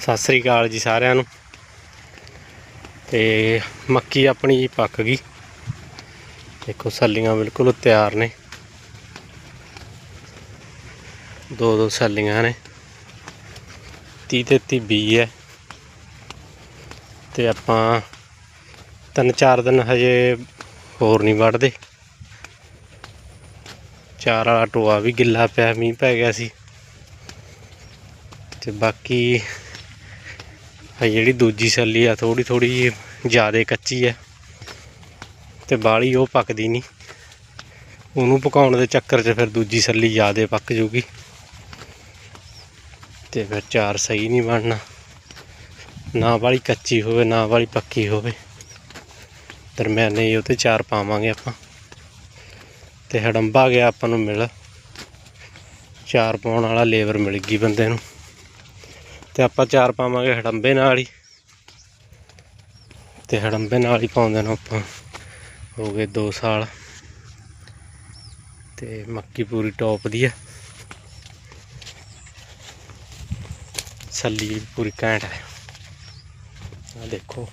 ਸਤਿ ਸ੍ਰੀ ਅਕਾਲ ਜੀ ਸਾਰਿਆਂ ਨੂੰ। ਤੇ ਮੱਕੀ ਆਪਣੀ ਪੱਕ ਗਈ। ਦੇਖੋ ਸੱਲੀਆਂ ਬਿਲਕੁਲ ਤਿਆਰ ਨੇ। ਦੋ ਦੋ ਸੱਲੀਆਂ ਨੇ। 30 ਤੇ 30 ਬੀ ਹੈ। ਤੇ ਆਪਾਂ ਤਿੰਨ ਚਾਰ ਦਿਨ ਹਜੇ ਹੋਰ ਨਹੀਂ ਵੜਦੇ ਚਾਰ ਵਾਲਾ ਟੋਆ ਵੀ ਗਿੱਲਾ ਪਿਆ, ਮੀਂਹ ਪੈ ਗਿਆ ਸੀ। ਤੇ ਬਾਕੀ ਆ ਜਿਹੜੀ ਦੂਜੀ ਸੱਲੀ ਆ ਥੋੜੀ ਥੋੜੀ ਜ਼ਿਆਦਾ ਕੱਚੀ ਆ। ਤੇ ਬਾਲੀ ਉਹ ਪੱਕਦੀ ਨਹੀਂ। ਉਹਨੂੰ ਪਕਾਉਣ ਦੇ ਚੱਕਰ 'ਚ ਫਿਰ ਦੂਜੀ ਸੱਲੀ ਜ਼ਿਆਦਾ ਪੱਕ ਜੂਗੀ। ਤੇ ਫਿਰ ਚਾਰ ਸਹੀ ਨਹੀਂ ਬਣਨਾ। ਨਾ ਵਾਲੀ ਕੱਚੀ ਹੋਵੇ, ਨਾ ਵਾਲੀ ਪੱਕੀ ਹੋਵੇ। ਦਰਮਿਆਨੇ ਹੀ ਉਹ ਤੇ ਚਾਰ ਪਾਵਾਂਗੇ ਆਪਾਂ। ਤੇ ਹੜੰਬਾ ਗਿਆ ਆਪਾਂ ਨੂੰ ਮਿਲ। ਚਾਰ ਪਾਉਣ ਵਾਲਾ ਲੇਬਰ ਮਿਲ ਗਈ ਬੰਦੇ ਨੂੰ। ਤੇ ਆਪਾਂ ਚਾਰ ਪਾਵਾਂਗੇ ਹੜੰਬੇ ਨਾਲ ਹੀ। ਤੇ ਹੜੰਬੇ ਨਾਲ ਹੀ ਪਾਉਂਦੇ ਨੂੰ ਆਪਾਂ। ਹੋ ਗਏ 2 ਸਾਲ। ਤੇ ਮੱਕੀ ਪੂਰੀ ਟੌਪ ਦੀ ਹੈ ਸੱਲੀ ਪੂਰੀ ਘੈਂਟ ਹੈ ਆ ਦੇਖੋ।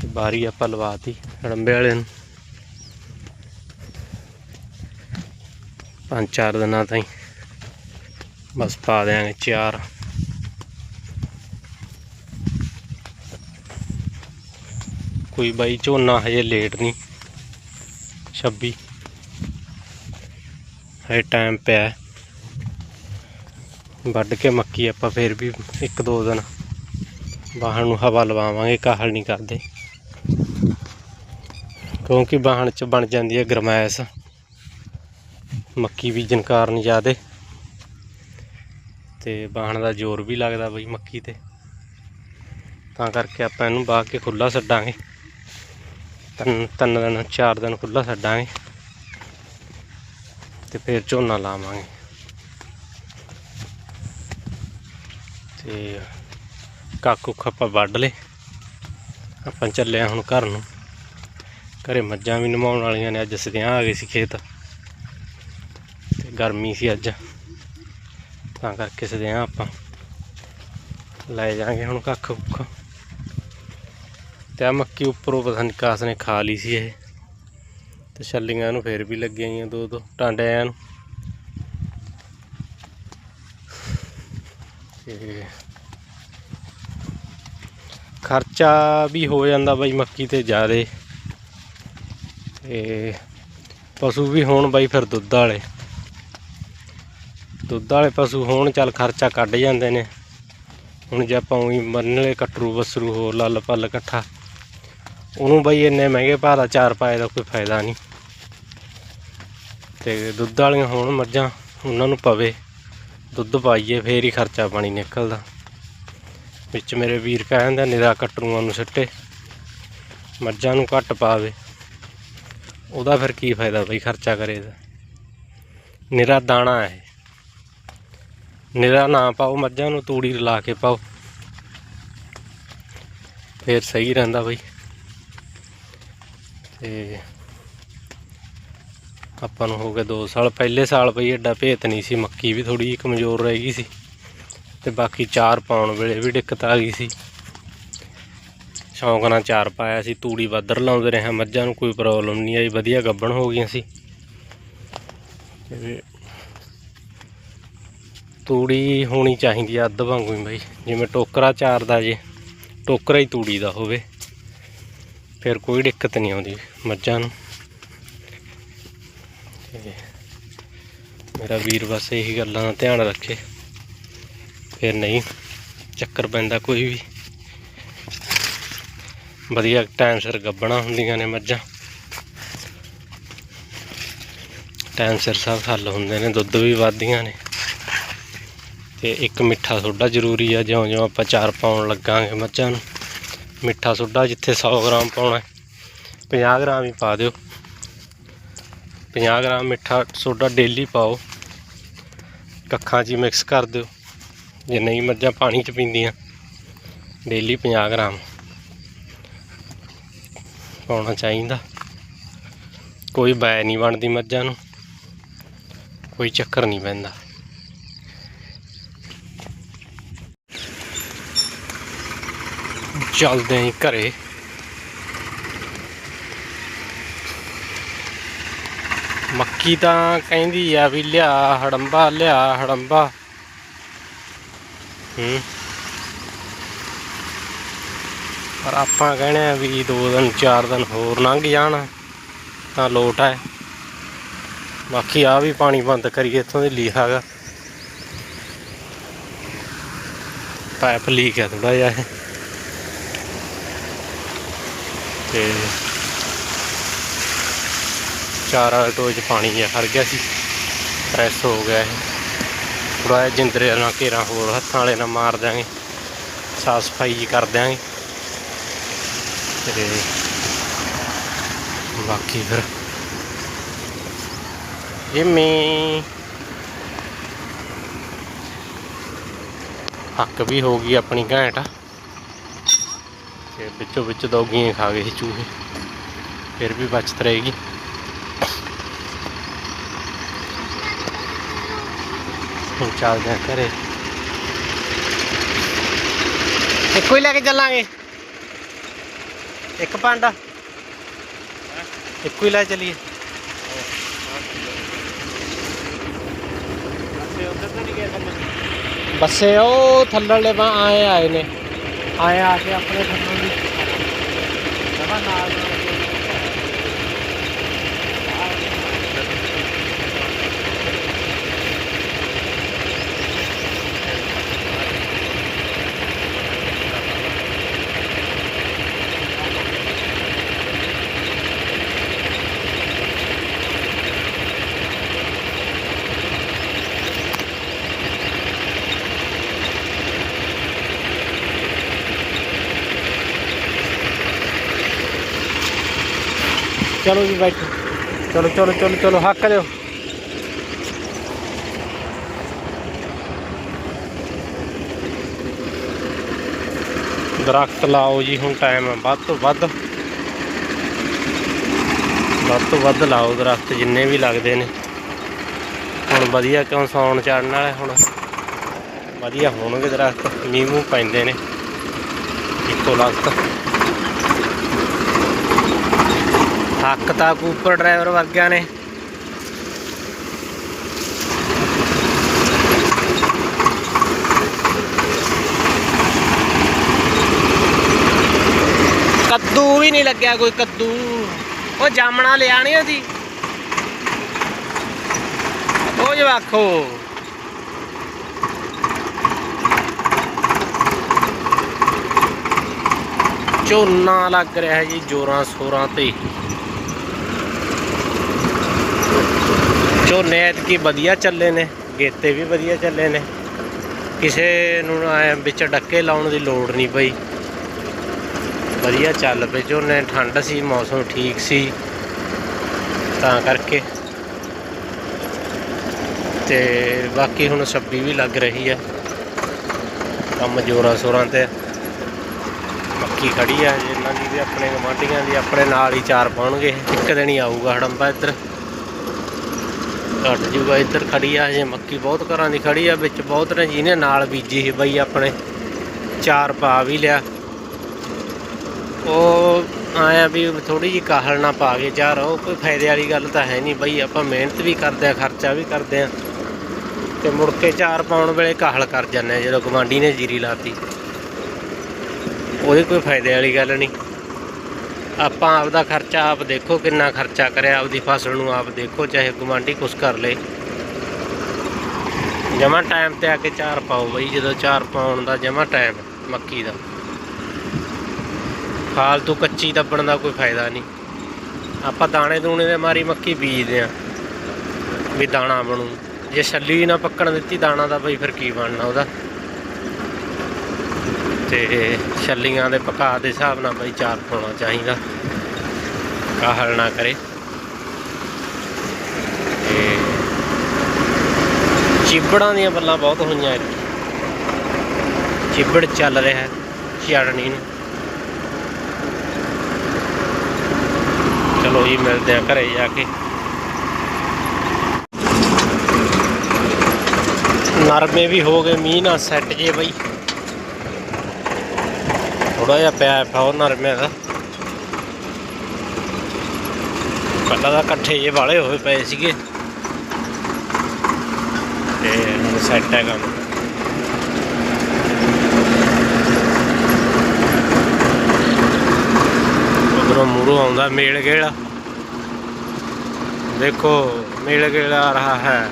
ਤੇ ਬਾਰੀ ਆਪਾਂ ਲਵਾਤੀ ਹੜੰਬੇ ਵਾਲੇ ਨੂੰ। ਪੰਜ ਚਾਰ ਦਿਨਾਂ ਤਾਈਂ। ਬਸ ਪਾ ਦਿਆਂਗੇ ਚਾਰ। ਕੋਈ ਬਾਈ ਝੋਨਾ ਹਜੇ ਲੇਟ ਨਹੀਂ। 26 ਹਜੇ ਟਾਈਮ ਪਿਆ ਵੱਢ ਕੇ ਮੱਕੀ ਆਪਾਂ ਫੇਰ ਵੀ ਇੱਕ ਦੋ ਦਿਨ ਬਾਹਣ ਨੂੰ ਹਵਾ ਲਵਾਵਾਂਗੇ, ਕਾਹਲ ਨਹੀਂ ਕਰਦੇ। ਕਿਉਂਕਿ ਬਾਹਣ ਚ ਬਣ ਜਾਂਦੀ ਹੈ ਗਰਮੈਸ਼। ਮੱਕੀ ਬੀਜਣ ਕਾਰਨ ਜ਼ਿਆਦੇ। ਤੇ ਬਾਹਣ ਦਾ ਜ਼ੋਰ ਵੀ ਲੱਗਦਾ ਬਈ ਮੱਕੀ ਤੇ। ਤਾਂ ਕਰਕੇ ਆਪਾਂ ਇਹਨੂੰ ਬਾਹ ਕੇ ਖੁੱਲਾ ਛੱਡਾਂਗੇ। ਤਿੰਨ ਤਿੰਨ ਦਿਨ, ਚਾਰ ਦਿਨ ਖੁੱਲਾ ਛੱਡਾਂਗੇ। ਤੇ ਫਿਰ ਝੋਨਾ ਲਾਵਾਂਗੇ। ਤੇ ਕਾਕੂ ਖੱਪਾ ਵੱਢ ਲੇ ਆਪਾਂ ਚੱਲੇ ਹੁਣ ਘਰ ਨੂੰ। ਘਰੇ ਮੱਝਾਂ ਵੀ ਨਮਾਉਣ ਵਾਲੀਆਂ ਨੇ, ਅੱਜ ਸਦਿਆਂ ਆ ਗਏ ਸੀ ਖੇਤ। ਗਰਮੀ ਸੀ ਅੱਜ। ਤਾਂ ਕਰਕੇ ਸਦਿਆਂ ਆਪਾਂ। ਲੈ ਜਾਾਂਗੇ ਹੁਣ ਕੱਖ ਕੁੱਖ। ਤੇ ਆ ਮੱਕੀ ਉੱਪਰੋਂ ਪਤਾ ਨਹੀਂ ਕਾਸ ਨੇ ਖਾ ਲਈ ਸੀ ਇਹ। ਤੇ ਛੱਲੀਆਂ ਨੂੰ ਫੇਰ ਵੀ ਲੱਗੀਆਂ ਗਈਆਂ ਦੋ ਦੋ ਟਾਂਡਿਆਂ ਨੂੰ। ਤੇ ਖਰਚਾ ਵੀ ਹੋ ਜਾਂਦਾ ਬਾਈ ਮੱਕੀ ਤੇ ਜ਼ਿਆਦੇ। ਤੇ ਪਸ਼ੂ ਵੀ ਹੋਣ ਬਾਈ ਫਿਰ ਦੁੱਧ ਵਾਲੇ। ਦੁੱਧ ਵਾਲੇ ਪਸ਼ੂ ਹੋਣ, ਚੱਲ ਖਰਚਾ ਕੱਢ ਜਾਂਦੇ ਨੇ। ਹੁਣ ਜੇ ਆਪਾਂ ਉਹੀ ਮੰਨਲੇ ਕਟਰੂ ਬਸਰੂ ਹੋ ਲੱਲ ਪੱਲ ਇਕੱਠਾ। ਉਹਨੂੰ ਬਈ ਇੰਨੇ ਮਹਿੰਗੇ ਭਾਅ ਦਾ ਚਾਰ ਪਾਏ ਦਾ ਕੋਈ ਫਾਇਦਾ ਨਹੀਂ। ਤੇ ਦੁੱਧ ਵਾਲੀਆਂ ਹੋਣ ਮੱਝਾਂ, ਉਹਨਾਂ ਨੂੰ ਪਵੇ। ਦੁੱਧ ਪਾਈਏ, ਫੇਰ ਹੀ ਖਰਚਾ ਪਾਣੀ ਨਿਕਲਦਾ। ਵਿੱਚ ਮੇਰੇ ਵੀਰ ਕਹਿੰਦਾ ਨਿਰਾ ਕਟਰੂਆਂ ਨੂੰ ਸਿੱਟੇ। ਮੱਝਾਂ ਨੂੰ ਘੱਟ ਪਾਵੇ। ਉਹਦਾ ਫਿਰ ਕੀ ਫਾਇਦਾ ਬਈ ਖਰਚਾ ਕਰੇ ਦਾ। ਨਿਰਾ ਦਾਣਾ ਹੈ ਨਿਰਾ ਨਾ ਪਾਓ, ਮੱਝਾਂ ਨੂੰ ਤੂੜੀ ਰਲਾ ਕੇ ਪਾਓ। ਫੇਰ ਸਹੀ ਰਹਿੰਦਾ ਬਈ। ਤੇ ਆਪਾਂ ਨੂੰ ਹੋ ਗਿਆ 2 ਸਾਲ। ਪਹਿਲੇ ਸਾਲ ਬਈ ਐਡਾ ਭੇਤ ਨਹੀਂ ਸੀ, ਮੱਕੀ ਵੀ ਥੋੜੀ ਜਿਹੀ ਕਮਜ਼ੋਰ ਰਹਿ ਗਈ ਸੀ। ਤੇ ਬਾਕੀ ਚਾਰ ਪਾਉਣ ਵੇਲੇ ਵੀ ਦਿੱਕਤ ਆ ਗਈ ਸੀ। ਸ਼ੌਂਕ ਨਾਲ ਚਾਰ ਪਾਇਆ ਸੀ, ਤੂੜੀ ਵਾਧਰ ਲਾਉਂਦੇ ਰਹੇ। ਮੱਝਾਂ ਨੂੰ ਕੋਈ ਪ੍ਰੋਬਲਮ ਨਹੀਂ ਆਈ, ਵਧੀਆ ਗੱਭਣ ਹੋ ਗਈਆਂ ਸੀ। ਤੇ ਤੂੜੀ ਹੋਣੀ ਚਾਹੀਦੀ ਆ ਅੱਧ ਵਾਂਗੂ ਹੀ ਬਾਈ। ਜਿਵੇਂ ਟੋਕਰਾ ਚਾਰਦਾ ਜੇ, ਟੋਕਰਾ ਹੀ ਤੂੜੀ ਦਾ ਹੋਵੇ, ਫਿਰ ਕੋਈ ਦਿੱਕਤ ਨਹੀਂ ਆਉਂਦੀ ਮੱਝਾਂ ਨੂੰ। ਮੇਰਾ ਵੀਰ ਬਸ ਇਹੀ ਗੱਲਾਂ ਦਾ ਧਿਆਨ ਰੱਖੇ, ਫਿਰ ਨਹੀਂ ਚੱਕਰ ਪੈਂਦਾ ਕੋਈ ਵੀ। ਵਧੀਆ ਟਾਈਮ ਸਿਰ ਗੱਬਣਾ ਹੁੰਦੀਆਂ ਨੇ ਮੱਝਾਂ। ਟਾਈਮ ਸਿਰ ਸਭ ਹੱਲ ਹੁੰਦੇ ਨੇ, ਦੁੱਧ ਵੀ ਵੱਧਦੀਆਂ ਨੇ। ਤੇ ਇੱਕ ਮਿੱਠਾ ਸੋਡਾ ਜ਼ਰੂਰੀ ਆ, ਜਿਉਂ ਜਿਉਂ ਆਪਾਂ ਚਾਰ ਪਾਉਣ ਲੱਗਾਂਗੇ ਮੱਝਾਂ ਨੂੰ। ਮਿੱਠਾ ਸੋਡਾ ਜਿੱਥੇ 100 ਗ੍ਰਾਮ ਪਾਉਣਾ 50 ਗ੍ਰਾਮ ਹੀ ਪਾ ਦਿਓ। 50 ਗ੍ਰਾਮ ਮਿੱਠਾ ਸੋਡਾ ਡੇਲੀ ਪਾਓ। ਕੱਖਾਂ 'ਚ ਹੀ ਮਿਕਸ ਕਰ ਦਿਓ। ਜੇ ਨਹੀਂ ਮੱਝਾਂ ਪਾਣੀ 'ਚ ਪੀਂਦੀਆਂ, ਡੇਲੀ 50 ਗ੍ਰਾਮ ਪਾਉਣਾ ਚਾਹੀਦਾ। ਕੋਈ ਬੈ ਨਹੀਂ ਬਣਦੀ ਮੱਝਾਂ ਨੂੰ, ਕੋਈ ਚੱਕਰ ਨਹੀਂ ਪੈਂਦਾ। ਚੱਲਦੇ ਆਂ ਘਰੇ। ਮੱਕੀ ਤਾਂ ਕਹਿੰਦੀ ਆ ਵੀ ਲਿਆ, ਹੜੰਬਾ ਲਿਆ, ਹੜੰਬਾ। ਹੂੰ। ਪਰ ਆਪਾਂ ਕਹਿੰਦੇ ਆ ਵੀ ਦੋ ਦਿਨ, ਚਾਰ ਦਿਨ ਹੋਰ ਲੰਘ ਜਾਣ, ਤਾਂ ਲੋਟ ਹੈ ਬਾਕੀ ਆ ਵੀ ਪਾਣੀ ਬੰਦ ਕਰੀਏ, ਇੱਥੋਂ ਦੀ ਲੀਕ ਹੈਗਾ ਪਾਈਪ ਲੀਕ ਹੈ ਥੋੜਾ ਜਿਹਾ ਇਹ ਤੇ ਚਾਰ ਵਾਲੇ 'ਚ ਪਾਣੀ ਜਿਹਾ ਹਰ ਗਿਆ ਸੀ। ਪ੍ਰੈਸ ਹੋ ਗਿਆ ਇਹ। ਥੋੜਾ ਜਿੰਦਰੇ ਨਾਲ ਘੇਰਾ ਹੋਰ ਹੱਥਾਂ ਵਾਲੇ ਨਾਲ ਮਾਰ ਦਿਆਂਗੇ। ਸਾਫ਼ ਸਫ਼ਾਈ ਜੀ ਕਰ ਦਿਆਂਗੇ। ਤੇ ਬਾਕੀ ਫਿਰ ਇਹ ਮੀ ਹੱਕ ਵੀ ਹੋ ਗਈ ਆਪਣੀ ਘੈਂਟ। ਤੇ ਵਿੱਚੋਂ ਵਿੱਚ ਦੋਗੀਆਂ ਖਾ ਗਏ ਸੀ ਚੂਹੇ। ਫਿਰ ਵੀ ਬਚਤ ਰਹੇਗੀ ਹੁਣ ਚੱਲਦੇ ਆ ਘਰੇ। ਇੱਕੋ ਹੀ ਲੈ ਕੇ ਚੱਲਾਂਗੇ। ਇੱਕ ਭਾਂਡਾ। ਇੱਕੋ ਹੀ ਲੈ ਚਲੀਏ। ਬੱਸੇ ਉਹ ਥੱਲੜੇ ਬਾ ਆਏ ਆਏ ਨੇ। ਆਇਆ ਆ ਕੇ ਆਪਣੇ ਥੱਲੋਂ ਦੀ ਜਮਾ ਨਾਲ ਚਲੋ ਜੀ ਬੈਠੋ। ਚਲੋ ਚਲੋ ਚਲੋ ਚਲੋ, ਹੱਕ ਦਿਓ ਦਰਖਤ ਲਾਓ ਜੀ, ਹੁਣ ਟਾਈਮ ਹੈ ਵੱਧ ਤੋਂ ਵੱਧ ਵੱਧ ਤੋਂ ਵੱਧ ਲਾਓ ਦਰਖਤ, ਜਿੰਨੇ ਵੀ ਲੱਗਦੇ ਨੇ। ਹੁਣ ਵਧੀਆ ਕਿਉਂ ਸੌਣ ਚੜਨ ਵਾਲੇ? ਹੁਣ ਵਧੀਆ ਹੋਣਗੇ ਦਰਖਤ। ਮੀਂਹ ਮੂੰਹ ਪੈਂਦੇ ਨੇ। ਇੱਕੋ ਲਖਤ ਹੱਕ ਤਾਂ ਕੂਪਰ ਡਰਾਈਵਰ ਵਰਗਿਆਂ ਨੇ। ਕੱਦੂ ਵੀ ਨਹੀਂ ਲੱਗਿਆ ਕੋਈ ਕੱਦੂ। ਉਹ ਜਾਮਣਾ ਲਿਆ ਲਿਆਣੀ ਸੀ ਉਹ ਜਵਾਖੋ। ਝੋਨਾ ਲੱਗ ਰਿਹਾ ਜੀ ਜੋਰਾਂ ਸੋਰਾਂ ਤੇ। ਝੋਨੇ ਐਤਕੀ ਵਧੀਆ ਚੱਲੇ ਨੇ, ਗੇਤੇ ਵੀ ਵਧੀਆ ਚੱਲੇ ਨੇ। ਕਿਸੇ ਨੂੰ ਵਿੱਚ ਡੱਕੇ ਲਾਉਣ ਦੀ ਲੋੜ ਨਹੀਂ ਪਈ। ਵਧੀਆ ਚੱਲ ਪਏ ਝੋਨੇ, ਠੰਡ ਸੀ, ਮੌਸਮ ਠੀਕ ਸੀ, ਤਾਂ ਕਰਕੇ। ਤੇ ਬਾਕੀ ਹੁਣ ਸੱਬੀ ਵੀ ਲੱਗ ਰਹੀ ਹੈ ਕੰਮ ਜੋਰਾਂ ਸੋਰਾਂ ਤੇ। ਮੱਕੀ ਖੜੀ ਹੈ ਜਿਨ੍ਹਾਂ ਦੀ ਵੀ ਆਪਣੇ ਗਵਾਂਢੀਆਂ ਦੀ, ਆਪਣੇ ਨਾਲ ਹੀ ਚਾਰ ਪਾਉਣਗੇ। ਇੱਕ ਦਿਨ ਹੀ ਆਊਗਾ ਹੜੰਬਾ ਇੱਧਰ। ਘਟ ਜੂਗਾ ਇੱਧਰ ਖੜੀ ਆ ਹਜੇ ਮੱਕੀ ਬਹੁਤ ਘਰਾਂ ਦੀ ਖੜੀ ਆ, ਵਿੱਚ ਬਹੁਤ ਨੇ, ਜਿਹਨੇ ਨਾਲ ਬੀਜੀ ਸੀ ਬਈ ਆਪਣੇ। ਚਾਰ ਪਾ ਵੀ ਲਿਆ। ਉਹ ਆਇਆ ਵੀ ਥੋੜੀ ਜੀ ਕਾਹਲ ਨਾ ਪਾ ਕੇ ਚਾਰ ਉਹ ਕੋਈ ਫਾਇਦੇ ਵਾਲੀ ਗੱਲ ਤਾਂ ਹੈ ਨਹੀਂ ਬਈ, ਆਪਾਂ ਮਿਹਨਤ ਵੀ ਕਰਦੇ ਆ, ਖਰਚਾ ਵੀ ਕਰਦੇ ਆ। ਤੇ ਮੁੜ ਕੇ ਚਾਰ ਪਾਉਣ ਵੇਲੇ ਕਾਹਲ ਕਰ ਜਾਂਦੇ ਆ, ਜਦੋਂ ਗਵਾਂਢੀ ਨੇ ਜੀਰੀ ਲਾਤੀ। ਉਹਦੀ ਕੋਈ ਫਾਇਦੇ ਵਾਲੀ ਗੱਲ ਨਹੀਂ। ਆਪਾਂ ਆਪਦਾ ਖਰਚਾ ਆਪ ਦੇਖੋ ਕਿੰਨਾ ਖਰਚਾ ਕਰਿਆ, ਆਪਦੀ ਫਸਲ ਨੂੰ ਆਪ ਦੇਖੋ, ਚਾਹੇ ਗੁਆਂਢੀ ਕੁਛ ਕਰ ਲੇ। ਜਮਾ ਟਾਈਮ ਤੇ ਆ ਕੇ ਚਾਰ ਪਾਓ ਬਈ, ਜਦੋਂ ਚਾਰ ਪਾਉਣ ਦਾ ਜਮਾ ਟਾਈਮ ਮੱਕੀ ਦਾ। ਫਾਲਤੂ ਕੱਚੀ ਦੱਬਣ ਦਾ ਕੋਈ ਫਾਇਦਾ ਨਹੀਂ। ਆਪਾਂ ਦਾਣੇ ਦੂਣੇ ਦੇ ਮਾਰੀ ਮੱਕੀ ਬੀਜਦੇ ਆ ਵੀ ਦਾਣਾ ਬਣੂ। ਜੇ ਛੱਲੀ ਨਾ ਪੱਕਣ ਦਿੱਤੀ, ਦਾਣਾ ਦਾ ਬਈ ਫਿਰ ਕੀ ਬਣਨਾ ਉਹਦਾ? ਤੇ ਛੱਲੀਆਂ ਦੇ ਪਕਾ ਦੇ ਹਿਸਾਬ ਨਾਲ ਬਈ ਚਾਰ ਪਾਉਣਾ ਚਾਹੀਦਾ। ਕਾਹਲ ਨਾ ਕਰੇ। ਤੇ ਚਿਬੜਾਂ ਦੀਆਂ ਬੱਲਾਂ ਬਹੁਤ ਹੋਈਆਂ ਇੱਥੇ। ਚਿਬੜ ਚੱਲ ਰਿਹਾ ਹੈ ਚੜਨੀ ਨੂੰ। ਚਲੋ ਜੀ, ਮਿਲਦੇ ਆ ਘਰੇ ਜਾ ਕੇ। ਨਰਮੇ ਵੀ ਹੋ ਗਏ, ਮੀਂਹ ਨਾਲ ਸੈੱਟ ਜੇ ਬਈ। ਥੋੜਾ ਜਿਹਾ ਪਿਆ ਫੌਰ ਨਰਮੇ ਦਾ। ਕੱਲਾ ਦਾ ਇਕੱਠੇ ਜੇ ਵਾਲੇ ਹੋਏ ਪਏ ਸੀਗੇ। ਤੇ ਸੈੱਟ ਹੈ ਕੰਮ। ਉਧਰੋਂ ਮੂਰੋਂ ਆਉਂਦਾ ਮੇਲ ਗੇੜਾ ਦੇਖੋ, ਮੇਲ ਗੇੜਾ ਆ ਰਹਾ ਹੈ।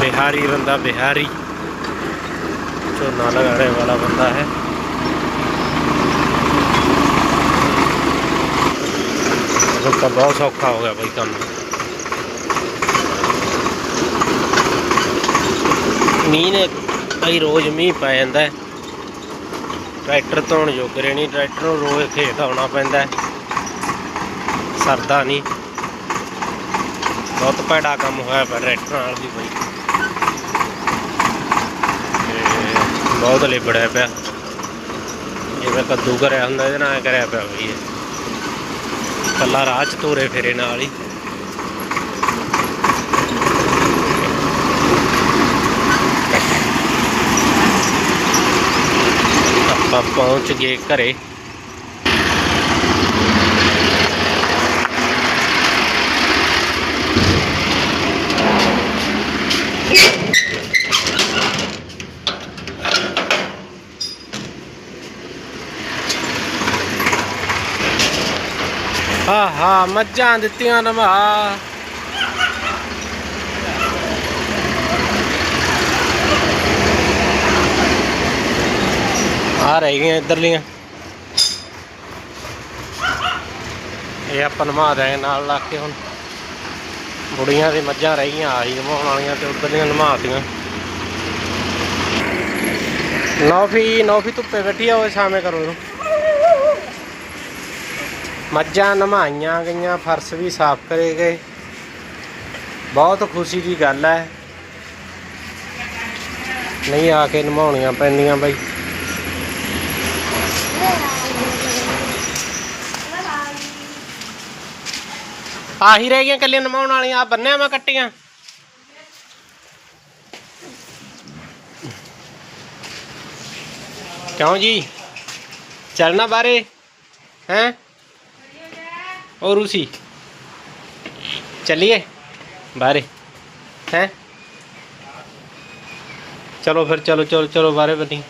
ਬਿਹਾਰੀ ਬੰਦਾ ਬਿਹਾਰੀ। झोना लगाने वाला बंदा है अब तो बहुत सौखा हो गया भाई काम ਮੀਂਹ ਨੇ ਕਈ ਰੋਜ਼ ਮੀਂਹ ਪੈ ਜਾਂਦਾ ਹੈ ਟਰੈਕਟਰ ਧੋਣ ਜੋਗਰੇ ਨਹੀਂ ਟਰੈਕਟਰ ਨੂੰ ਰੋਜ਼ ਖੇਤ ਆਉਣਾ ਪੈਂਦਾ ਹੈ ਸਰਦਾ ਨਹੀਂ ਬਹੁਤ ਭੈੜਾ ਕੰਮ ਹੋਇਆ ਪਿਆ ਟਰੈਕਟਰ ਨਾਲ ਵੀ ਬਈ ਬਹੁਤ ਲਿਬੜਿਆ ਪਿਆ। ਜਿਵੇਂ ਕੱਦੂ ਕਰਿਆ ਹੁੰਦਾ, ਇਹਦੇ ਨਾਲ ਕਰਿਆ ਪਿਆ ਬਈ ਇਹ। ਕੱਲਾ ਰਾਹ ਚ ਤੋਰੇ ਫੇਰੇ ਨਾਲ ਹੀ। ਆਪਾਂ ਪਹੁੰਚ ਗਏ ਘਰੇ। ਆਹਾ, ਮੱਝਾਂ ਦਿੱਤੀਆਂ ਨਮਾ। ਆ ਰਹਿ ਗਈਆਂ ਇੱਧਰਲੀਆਂ। ਇਹ ਆਪਾਂ ਨਮਾ ਦੇ ਨਾਲ ਲਾ ਕੇ ਹੁਣ। ਬੁੜੀਆਂ ਦੀ ਮੱਝਾਂ ਰਹਿ ਗਈਆਂ, ਆਹੀ ਨਮਾਉਣ ਵਾਲੀਆਂ ਤੇ ਉੱਧਰਲੀਆਂ ਨਮਾਤੀਆਂ। ਨੌਫੀ ਨੌਫੀ ਧੁੱਪੇ ਬੈਠੀ ਆ ਉਹ ਸ਼ਾਮੇ ਕਰੋ ਇਹਨੂੰ। ਮੱਝਾਂ ਨਮਾਈਆਂ ਗਈਆਂ, ਫਰਸ਼ ਵੀ ਸਾਫ਼ ਕਰੇ ਗਏ। ਬਹੁਤ ਖੁਸ਼ੀ ਦੀ ਗੱਲ ਹੈ। ਨਹੀਂ, ਆ ਕੇ ਨਮਾਉਣੀਆਂ ਪੈਂਦੀਆਂ ਬਾਈ। ਆਹੀ ਰਹਿ ਗਈਆਂ ਕੱਲੀਆਂ ਨਮਾਉਣ ਵਾਲੀਆਂ ਆ ਬੰਨਿਆ ਮੈਂ ਕੱਟੀਆਂ। ਕਿਉਂ ਜੀ? ਚੱਲਣਾ ਬਾਰੇ हैं और उसी। चलिए, बारे। हैं? चलो फिर, चलो चलो चलो, बारे बनी।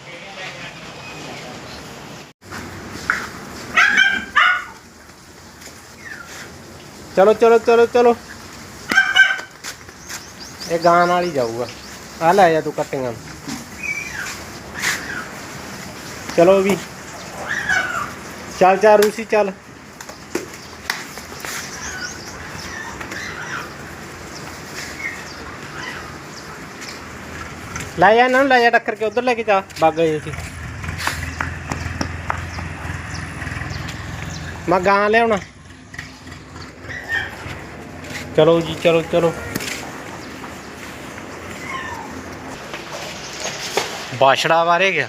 चलो चलो चलो चलो। ये गान ही जाऊगा। आ, ला जा तू कटिंग चलो भी चल चल रूसी चल। ਲੈ ਜਾ ਇਹਨਾਂ ਨੂੰ, ਲੈ ਜਾ ਟੱਕਰ ਕੇ, ਉਧਰ ਲੈ ਕੇ ਜਾ, ਬਾਗਾ ਜੀ ਸੀ। ਮੈਂ ਗਾਂ ਲਿਆਉਣਾ। ਚਲੋ ਜੀ, ਚਲੋ ਚਲੋ। ਬਾਛੜਾ ਬਾਰੇ ਗਿਆ।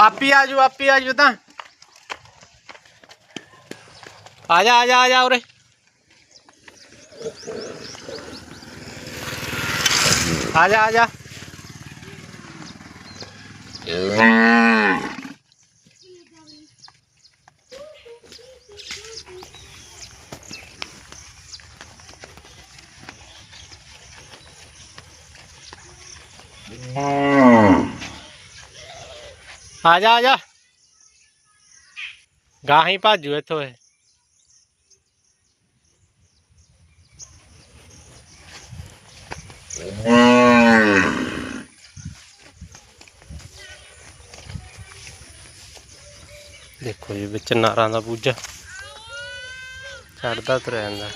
ਆਪੀ ਆਜੂ ਆਪੀ ਆਜੂ ਤਾਂ। ਆ ਜਾ ਆ ਜਾ ਆ ਜਾ ਉਰੇ। ਆ ਜਾ ਆ ਜਾ। ਆ ਜਾ ਆ ਜਾ। ਗਾਂ ਭਾਜੂ ਇੱਥੋਂ ਇਹ। ਦੇਖੋ ਜੀ ਵਿੱਚ ਨਾਰਾਂ ਦਾ ਪੂਜਾ ਚੜਦਾ ਤੁਰਿਆ ਜਾਂਦਾ।